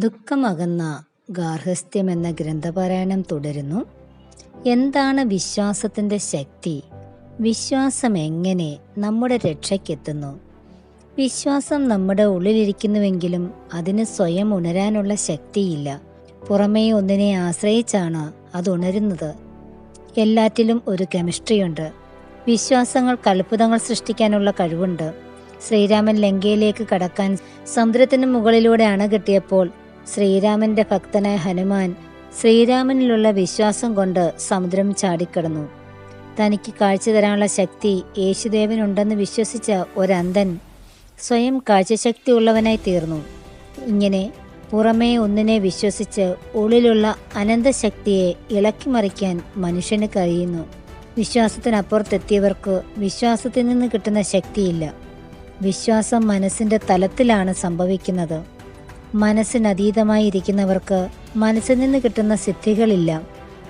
ദുഃഖമകന്ന ഗാർഹസ്ഥ്യം എന്ന ഗ്രന്ഥപാരായണം തുടരുന്നു. എന്താണ് വിശ്വാസത്തിന്റെ ശക്തി? വിശ്വാസം എങ്ങനെ നമ്മുടെ രക്ഷയ്ക്കെത്തുന്നു? വിശ്വാസം നമ്മുടെ ഉള്ളിലിരിക്കുന്നുവെങ്കിലും അതിന് സ്വയം ഉണരാനുള്ള ശക്തിയില്ല. പുറമേ ഒന്നിനെ ആശ്രയിച്ചാണ് അത് ഉണരുന്നത്. എല്ലാറ്റിലും ഒരു കെമിസ്ട്രിയുണ്ട്. വിശ്വാസങ്ങൾ കൽപ്പുതങ്ങൾ സൃഷ്ടിക്കാനുള്ള കഴിവുണ്ട്. ശ്രീരാമൻ ലങ്കയിലേക്ക് കടക്കാൻ സമുദ്രത്തിന് മുകളിലൂടെ അണകെട്ടിയപ്പോൾ ശ്രീരാമന്റെ ഭക്തനായ ഹനുമാൻ ശ്രീരാമനിലുള്ള വിശ്വാസം കൊണ്ട് സമുദ്രം ചാടിക്കടന്നു. തനിക്ക് കാഴ്ച തരാനുള്ള ശക്തി യേശുദേവനുണ്ടെന്ന് വിശ്വസിച്ച ഒരന്തൻ സ്വയം കാഴ്ചശക്തി ഉള്ളവനായി തീർന്നു. ഇങ്ങനെ പുറമേ ഒന്നിനെ വിശ്വസിച്ച് ഉള്ളിലുള്ള അനന്തശക്തിയെ ഇളക്കിമറിക്കാൻ മനുഷ്യന് കഴിയുന്നു. വിശ്വാസത്തിനപ്പുറത്തെത്തിയവർക്ക് വിശ്വാസത്തിൽ നിന്ന് കിട്ടുന്ന ശക്തിയില്ല. വിശ്വാസം മനസ്സിന്റെ തലത്തിലാണ് സംഭവിക്കുന്നത്. മനസ്സിനതീതമായി ഇരിക്കുന്നവർക്ക് മനസ്സിൽ നിന്ന് കിട്ടുന്ന സിദ്ധികളില്ല.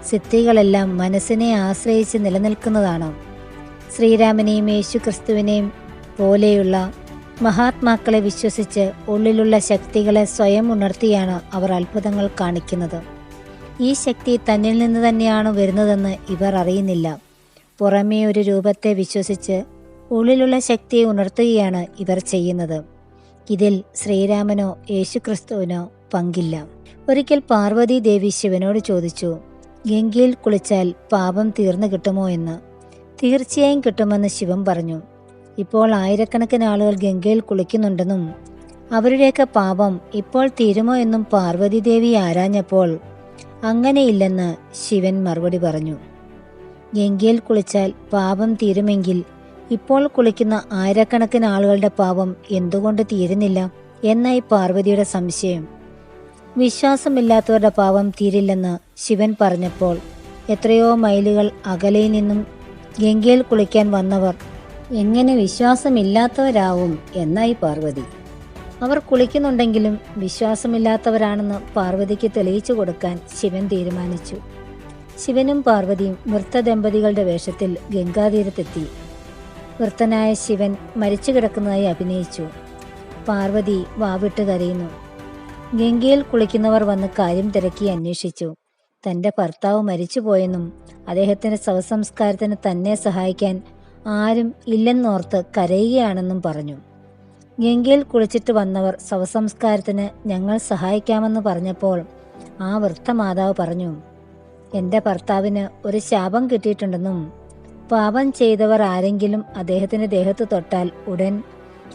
സിദ്ധികളെല്ലാം മനസ്സിനെ ആശ്രയിച്ച് നിലനിൽക്കുന്നതാണ്. ശ്രീരാമനെയും യേശുക്രിസ്തുവിനെയും പോലെയുള്ള മഹാത്മാക്കളെ വിശ്വസിച്ച് ഉള്ളിലുള്ള ശക്തികളെ സ്വയം ഉണർത്തിയാണ് അവർ അത്ഭുതങ്ങൾ കാണിക്കുന്നത്. ഈ ശക്തി തന്നിൽ നിന്ന് തന്നെയാണ് വരുന്നതെന്ന് ഇവർ അറിയുന്നില്ല. പുറമേ ഒരു രൂപത്തെ വിശ്വസിച്ച് ഉള്ളിലുള്ള ശക്തിയെ ഉണർത്തുകയാണ് ഇവർ ചെയ്യുന്നത്. ഇതിൽ ശ്രീരാമനോ യേശുക്രിസ്തുവിനോ പങ്കില്ല. ഒരിക്കൽ പാർവതി ദേവി ശിവനോട് ചോദിച്ചു ഗംഗയിൽ കുളിച്ചാൽ പാപം തീർന്നു കിട്ടുമോ എന്ന്? തീർച്ചയായും കിട്ടുമെന്ന് ശിവൻ പറഞ്ഞു. ഇപ്പോൾ ആയിരക്കണക്കിന് ആളുകൾ ഗംഗയിൽ കുളിക്കുന്നുണ്ടെന്നും അവരുടെയൊക്കെ പാപം ഇപ്പോൾ തീരുമോ എന്നും പാർവതി ദേവി ആരാഞ്ഞപ്പോൾ അങ്ങനെയില്ലെന്ന് ശിവൻ മറുപടി പറഞ്ഞു. ഗംഗയിൽ കുളിച്ചാൽ പാപം തീരുമെങ്കിൽ ഇപ്പോൾ കുളിക്കുന്ന ആയിരക്കണക്കിന് ആളുകളുടെ പാപം എന്തുകൊണ്ട് തീരുന്നില്ല എന്നായി പാർവതിയുടെ സംശയം. വിശ്വാസമില്ലാത്തവരുടെ പാപം തീരില്ലെന്ന് ശിവൻ പറഞ്ഞപ്പോൾ എത്രയോ മൈലുകൾ അകലയിൽ നിന്നും ഗംഗയിൽ കുളിക്കാൻ വന്നവർ എങ്ങനെ വിശ്വാസമില്ലാത്തവരാവും എന്നായി പാർവതി. അവർ കുളിക്കുന്നുണ്ടെങ്കിലും വിശ്വാസമില്ലാത്തവരാണെന്ന് പാർവതിക്ക് തെളിയിച്ചു കൊടുക്കാൻ ശിവൻ തീരുമാനിച്ചു. ശിവനും പാർവതിയും വൃത്ത ദമ്പതികളുടെ വേഷത്തിൽ ഗംഗാതീരത്തെത്തി. വൃത്തനായ ശിവൻ മരിച്ചു കിടക്കുന്നതായി അഭിനയിച്ചു. പാർവതി വാവിട്ട് കരയുന്നു. ഗംഗയിൽ കുളിക്കുന്നവർ വന്ന് കാര്യം തിരക്കി അന്വേഷിച്ചു. തന്റെ ഭർത്താവ് മരിച്ചുപോയെന്നും അദ്ദേഹത്തിന്റെ ശവസംസ്കാരത്തിന് തന്നെ സഹായിക്കാൻ ആരും ഇല്ലെന്നോർത്ത് കരയുകയാണെന്നും പറഞ്ഞു. ഗംഗയിൽ കുളിച്ചിട്ട് വന്നവർ ശവസംസ്കാരത്തിന് ഞങ്ങൾ സഹായിക്കാമെന്ന് പറഞ്ഞപ്പോൾ ആ വൃദ്ധമാതാവ് പറഞ്ഞു എന്റെ ഭർത്താവിന് ഒരു ശാപം കിട്ടിയിട്ടുണ്ടെന്നും പാപം ചെയ്തവർ ആരെങ്കിലും അദ്ദേഹത്തിന്റെ ദേഹത്ത് തൊട്ടാൽ ഉടൻ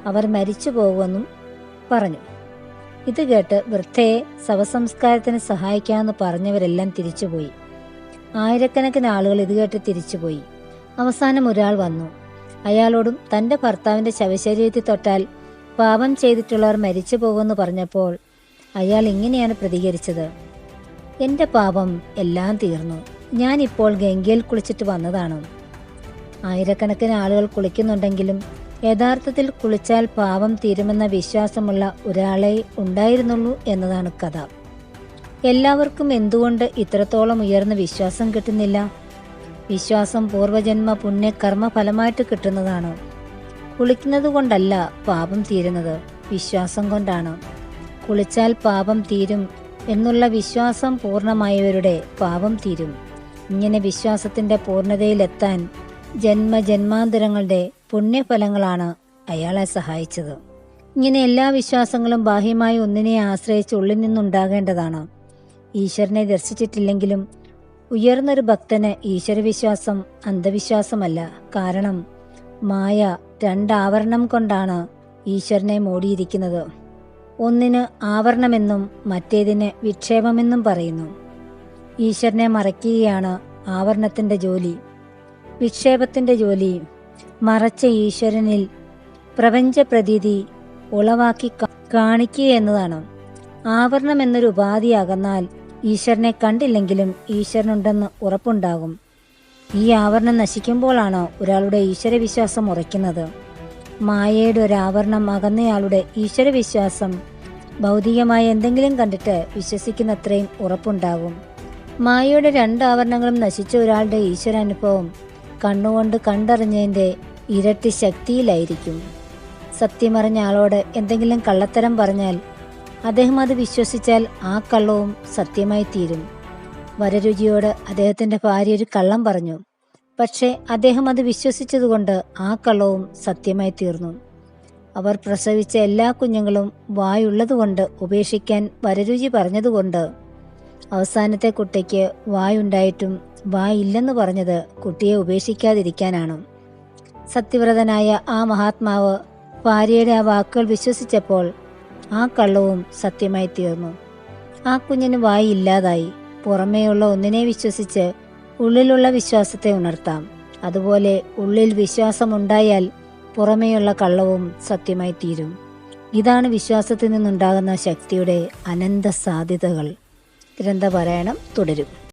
അവർ മരിച്ചു പോകുമെന്നും പറഞ്ഞു. ഇത് കേട്ട് വൃദ്ധയെ ശവസംസ്കാരത്തിന് സഹായിക്കാമെന്ന് പറഞ്ഞവരെല്ലാം തിരിച്ചുപോയി. ആയിരക്കണക്കിന് ആളുകൾ ഇത് കേട്ട് തിരിച്ചുപോയി. അവസാനം ഒരാൾ വന്നു. അയാളോടും തന്റെ ഭർത്താവിന്റെ ശവശരീരത്തിൽ തൊട്ടാൽ പാപം ചെയ്തിട്ടുള്ളവർ മരിച്ചു പോകുമെന്ന് പറഞ്ഞപ്പോൾ അയാൾ ഇങ്ങനെയാണ് പ്രതികരിച്ചത്. എന്റെ പാപം എല്ലാം തീർന്നു. ഞാനിപ്പോൾ ഗംഗയിൽ കുളിച്ചിട്ട് വന്നതാണ്. ആയിരക്കണക്കിന് ആളുകൾ കുളിക്കുന്നുണ്ടെങ്കിലും യഥാർത്ഥത്തിൽ കുളിച്ചാൽ പാപം തീരുമെന്ന വിശ്വാസമുള്ള ഒരാളെ ഉണ്ടായിരുന്നുള്ളൂ എന്നതാണ് കഥ. എല്ലാവർക്കും എന്തുകൊണ്ട് ഇത്രത്തോളം ഉയർന്ന വിശ്വാസം കിട്ടുന്നില്ല? വിശ്വാസം പൂർവജന്മ പുണ്യ കർമ്മ ഫലമായിട്ട് കിട്ടുന്നതാണ്. കുളിക്കുന്നത് കൊണ്ടല്ല പാപം തീരുന്നത് വിശ്വാസം കൊണ്ടാണ്. കുളിച്ചാൽ പാപം തീരും എന്നുള്ള വിശ്വാസം പൂർണമായവരുടെ പാപം തീരും. ഇങ്ങനെ വിശ്വാസത്തിന്റെ പൂർണതയിലെത്താൻ ജന്മജന്മാന്തരങ്ങളുടെ പുണ്യഫലങ്ങളാണ് അയാളെ സഹായിച്ചത്. ഇങ്ങനെ എല്ലാ വിശ്വാസങ്ങളും ബാഹ്യമായി ഒന്നിനെ ആശ്രയിച്ച് ഉള്ളിൽ നിന്നുണ്ടാകേണ്ടതാണ്. ഈശ്വരനെ ദർശിച്ചിട്ടില്ലെങ്കിലും ഉയർന്നൊരു ഭക്തന് ഈശ്വരവിശ്വാസം അന്ധവിശ്വാസമല്ല. കാരണം മായ രണ്ടാവരണം കൊണ്ടാണ് ഈശ്വരനെ മൂടിയിരിക്കുന്നത്. ഒന്നിന് ആവരണമെന്നും മറ്റേതിന് വിക്ഷേപമെന്നും പറയുന്നു. ഈശ്വരനെ മറയ്ക്കുകയാണ് ആവരണത്തിന്റെ ജോലി. വിക്ഷേപത്തിന്റെ ജോലി മറച്ച ഈശ്വരനിൽ പ്രപഞ്ച പ്രതീതി ഉളവാക്കി കാണിക്കുക എന്നതാണ്. ആവരണം എന്നൊരു ഉപാധി അകന്നാൽ ഈശ്വരനെ കണ്ടില്ലെങ്കിലും ഈശ്വരനുണ്ടെന്ന് ഉറപ്പുണ്ടാകും. ഈ ആവരണം നശിക്കുമ്പോഴാണ് ഒരാളുടെ ഈശ്വരവിശ്വാസം ഉറയ്ക്കുന്നത്. മായയുടെ ഒരു ആവരണം അകന്നയാളുടെ ഈശ്വരവിശ്വാസം ഭൗതികമായ എന്തെങ്കിലും കണ്ടിട്ട് വിശ്വസിക്കുന്നത്രയും ഉറപ്പുണ്ടാകും. മായയുടെ രണ്ട് ആവരണങ്ങളും നശിച്ച ഒരാളുടെ ഈശ്വരാനുഭവം കണ്ണുകൊണ്ട് കണ്ടറിഞ്ഞതിന്റെ ഇരട്ടി ശക്തിയിലായിരിക്കും. സത്യമറിഞ്ഞ ആളോട് എന്തെങ്കിലും കള്ളത്തരം പറഞ്ഞാൽ അദ്ദേഹം അത് വിശ്വസിച്ചാൽ ആ കള്ളവും സത്യമായി തീരും വരരുചിയോട് അദ്ദേഹത്തിന്റെ ഭാര്യ ഒരു കള്ളം പറഞ്ഞു. പക്ഷേ അദ്ദേഹം അത് വിശ്വസിച്ചതുകൊണ്ട് ആ കള്ളവും സത്യമായി തീർന്നു അവർ പ്രസവിച്ച എല്ലാ കുഞ്ഞുങ്ങളും വായുള്ളതുകൊണ്ട് ഉപേക്ഷിക്കാൻ വരരുചി പറഞ്ഞതുകൊണ്ട് അവസാനത്തെ കുട്ടിക്ക് വായുണ്ടായിട്ടും വായില്ലെന്ന് പറഞ്ഞത് കുട്ടിയെ ഉപേക്ഷിക്കാതിരിക്കാനാണ്. സത്യവ്രതനായ ആ മഹാത്മാവ് ഭാര്യയുടെ ആ വാക്കുകൾ വിശ്വസിച്ചപ്പോൾ ആ കള്ളവും സത്യമായി തീർന്നു. ആ കുഞ്ഞിന് വായി ഇല്ലാതായി പുറമേയുള്ള ഒന്നിനെ വിശ്വസിച്ച് ഉള്ളിലുള്ള വിശ്വാസത്തെ ഉണർത്താം. അതുപോലെ ഉള്ളിൽ വിശ്വാസമുണ്ടായാൽ പുറമേയുള്ള കള്ളവും സത്യമായി തീരും. ഇതാണ് വിശ്വാസത്തിൽ നിന്നുണ്ടാകുന്ന ശക്തിയുടെ അനന്ത സാധ്യതകൾ. ഗ്രന്ഥപാരായണം തുടരും.